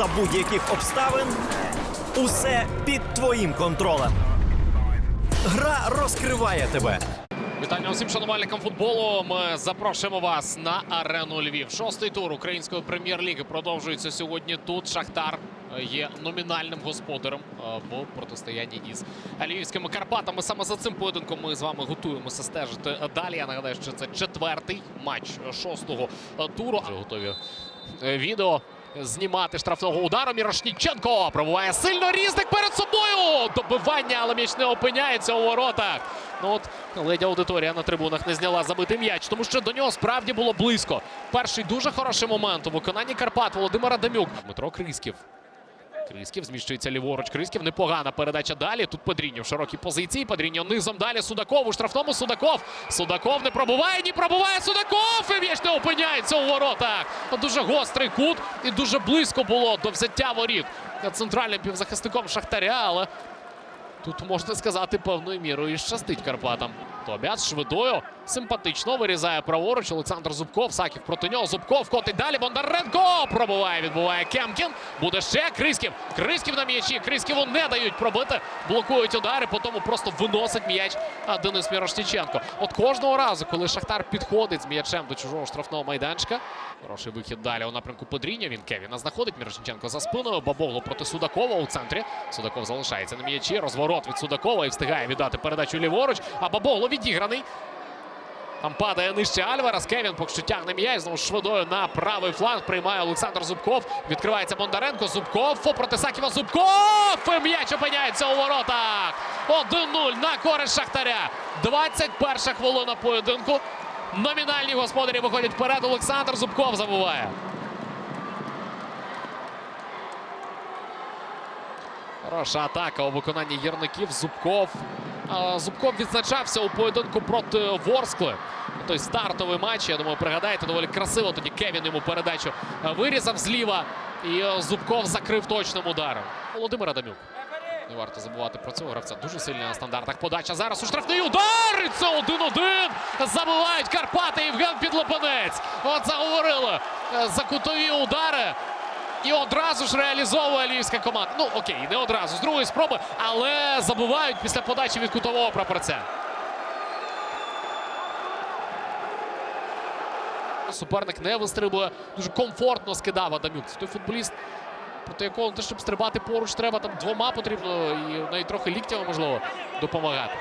за будь-яких обставин. Усе під твоїм контролем. Гра розкриває тебе. Вітання усім шанувальникам футболу. Ми запрошуємо вас на арену Львів. Шостий тур української прем'єр-ліги продовжується сьогодні. Тут Шахтар е, є номінальним господарем е, в протистоянні із львівськими Карпатами. Саме за цим поєдинком ми з вами готуємося стежити далі. Я нагадаю, що це четвертий матч шостого е, туру. Вже готові відео. Знімати штрафного удару Мірошніченко пробуває сильно різник перед собою. Добивання, але м'яч не опиняється у воротах. Ну от ледь аудиторія на трибунах не зняла забитий м'яч, тому що до нього справді було близько. Перший дуже хороший момент у виконанні Карпат Володимира Демюк. Дмитро Крисків. Крисків зміщується ліворуч. Крисків непогана передача далі. Тут Подріньо в широкій позиції. Подріньо низом далі. Судаков у штрафному. Судаков. Судаков не пробуває. Ні, пробуває Судаков. І м'яч не опиняється у воротах. Дуже гострий кут і дуже близько було до взяття воріт центральним півзахисником Шахтаря, але Тут можна сказати певною мірою і щастить Карпатам. Тобіас швидою симпатично вирізає праворуч. Олександр Зубков. Саків проти нього. Зубков котить далі. Бондаренко пробуває. Відбуває Кемкін. Буде ще Крисків. Крисків на м'ячі. Крисківу не дають пробити. Блокують удари. Потім просто виносить м'яч Денис Мірошніченко. От кожного разу, коли Шахтар підходить з м'ячем до чужого штрафного майданчика. Хороший вихід далі у напрямку Подріння. Він Кевіна знаходить Мірошніченко за спиною. Бабогло проти Судакова у центрі. Судаков залишається на м'ячі. Розворот від Судакова і встигає віддати передачу ліворуч. А Бабогло відіграний. Там падає нижче Альварес. Кевін поки що тягне м'яч. Знову швидою на правий фланг. Приймає Олександр Зубков. Відкривається Бондаренко. Зубков. Проти Саківа. Зубков. І М'яч опиняється у воротах. 1-0 на користь Шахтаря. 21 хвилина поєдинку. Номінальні господарі виходять вперед. Олександр Зубков забуває. Хороша атака у виконанні гірників. Зубков. Зубков відзначався у поєдинку проти Ворскли. Той стартовий матч. Я думаю, пригадаєте, доволі красиво. Тоді Кевін йому передачу е, вирізав зліва. І е, Зубков закрив точним ударом. Володимир Адамюк. Не варто забувати про цього гравця. Дуже сильний на стандартах. Подача зараз у штрафний удар. І це 1-1. Забивають Карпати. Євген Підлопанець. От заговорили е, за кутові удари. І одразу ж реалізовує львівська команда. Ну окей, не одразу з другої спроби, але забувають після подачі від кутового прапорця. Суперник не вистрибує. Дуже комфортно скидав Адамюк. Це той футболіст, проти якого те, щоб стрибати поруч, треба там двома потрібно і навіть трохи ліктями можливо допомагати.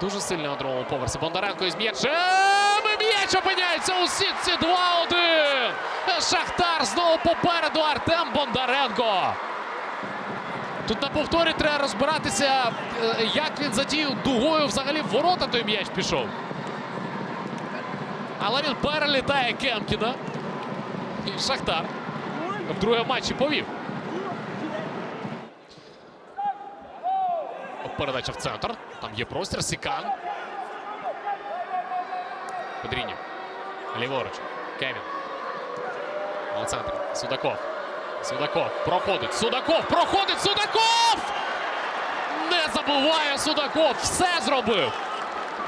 Дуже сильно на другому поверсі. Бондаренко із м'ячем. М'яч опиняється у сітці 2-1. Шахтар знову попереду Артем Бондаренко. Тут на повторі треба розбиратися, е, як він задіяв дугою взагалі в ворота той м'яч пішов. Але він перелітає Кемкіна. І Шахтар в другому матчі повів. Передача в центр. Там є простір. Сікан. Подрінів. Ліворуч. Кевін. Олександр. Судаков. Судаков. Проходить. Судаков. Проходить. Судаков! Не забуває Судаков. Все зробив.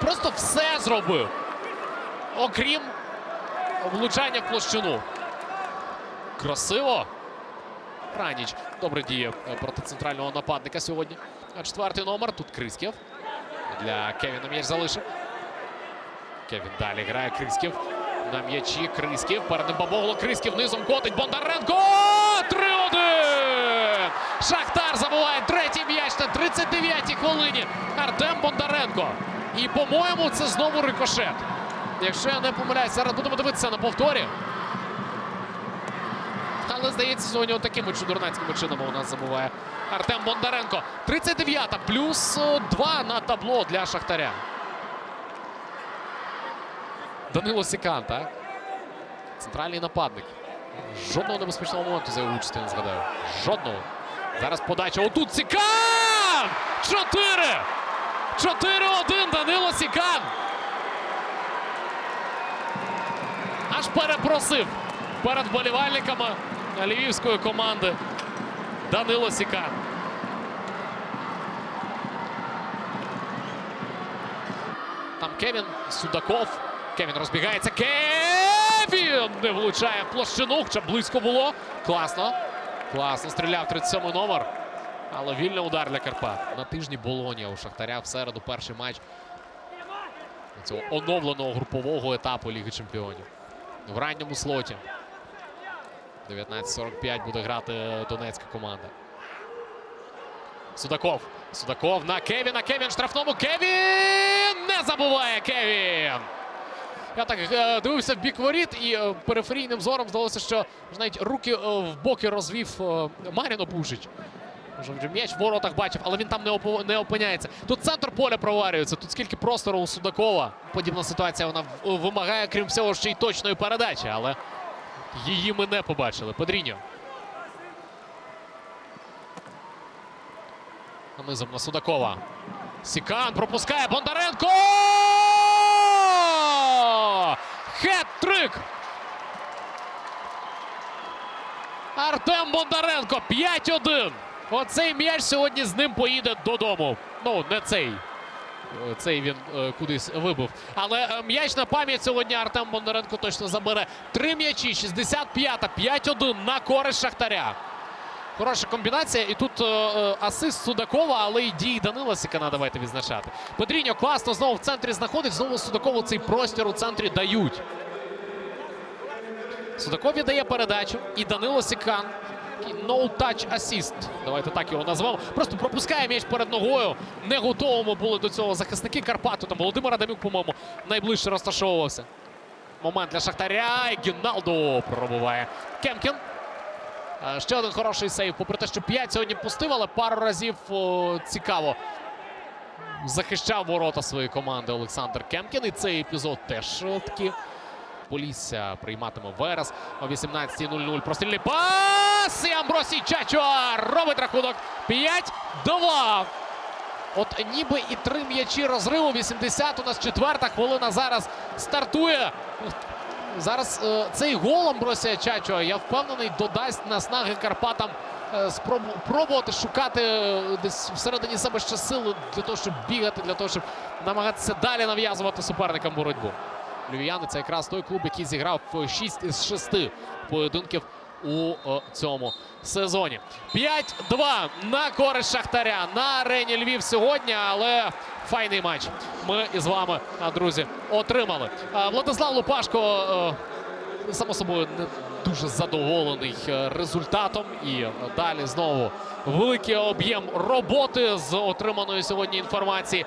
Просто все зробив. Окрім влучання в площину. Красиво. Раніч добре діє проти центрального нападника сьогодні. Четвертий номер. Тут Крисків. Для Кевіна м'яч залишив. Кевін далі грає Крисків. На м'ячі Крисків. Перед ним. Крисків низом котить. Бондаренко! 3-1! Шахтар забуває третій м'яч на 39-й хвилині. Артем Бондаренко. І, по-моєму, це знову рикошет. Якщо я не помиляюсь, зараз будемо дивитися на повторі. Але здається, сьогодні отакими чудернацькими чинами у нас забуває Артем Бондаренко. 39-та плюс 2 на табло для Шахтаря. Данило Сікан, так? Центральний нападник. Жодного небезпечного моменту за його участі не згадаю. Жодного. Зараз подача. Отут Сікан! 4! 4-1 Данило Сікан. Аж перепросив перед вболівальниками львівської команди Данило Сікан. Там Кевін Судаков. Кевін розбігається. Кевін не влучає в площину. Хоча близько було. Класно. Класно стріляв 37 номер. Але вільний удар для Карпат. На тижні Болонія у Шахтаря в середу перший матч цього оновленого групового етапу Ліги Чемпіонів. В ранньому слоті. 19.45 буде грати донецька команда. Судаков. Судаков на Кевіна. Кевін штрафному. Кевін! Не забуває Кевін! Я так е, дивився в бік воріт і е, периферійним зором здалося, що навіть руки е, в боки розвів Маріно Бужич. Може, вже м'яч в воротах бачив, але він там не, опо- не опиняється. Тут центр поля проварюється. Тут скільки простору у Судакова. Подібна ситуація вона вимагає, крім всього, ще й точної передачі, але її ми не побачили. Подріньо. Нанизом на Судакова. Сікан пропускає Бондаренко! Артем Бондаренко 5-1. Оцей м'яч сьогодні з ним поїде додому. Ну, не цей. Е, Цей він е, кудись вибив. Але е, м'яч на пам'ять сьогодні Артем Бондаренко точно забере. Три м'ячі, 65-та, 5-1 на користь Шахтаря. Хороша комбінація. І тут е, е, асист Судакова, але і дії Данила Сікана давайте відзначати. Педріньо класно знову в центрі знаходить. Знову Судакову цей простір у центрі дають. Судаков віддає передачу. І Данило Сікан. Такий No-touch assist. Давайте так його назвемо. Просто пропускає м'яч перед ногою. Не готовими були до цього захисники Карпату. Там Володимир Адамюк, по-моєму, найближче розташовувався. Момент для Шахтаря. І Гіналдо пробуває. Кемкін. Е, Ще один хороший сейв, попри те, що 5 сьогодні пустив, але пару разів о, цікаво захищав ворота своєї команди Олександр Кемкін. І цей епізод теж таки. Полісся прийматиме Верес о 18.00. Прострільний пас! І Амбросій Чачуа робить рахунок 5-2. От ніби і три м'ячі розриву. 80 у нас четверта хвилина зараз стартує. Зараз е, цей гол Амбросія Чачуа, я впевнений, додасть наснаги Карпатам е, спробу, пробувати шукати е, десь всередині себе ще сили для того, щоб бігати, для того, щоб намагатися далі нав'язувати суперникам боротьбу. Львів'яни це якраз той клуб, який зіграв 6 із 6 поєдинків у е, цьому сезоні. 5-2 на користь Шахтаря на арені Львів сьогодні, але файний матч ми із вами, друзі, отримали. Владислав Лупашко, е, само собою, не дуже задоволений е, результатом. І е, далі знову великий об'єм роботи з отриманої сьогодні інформації.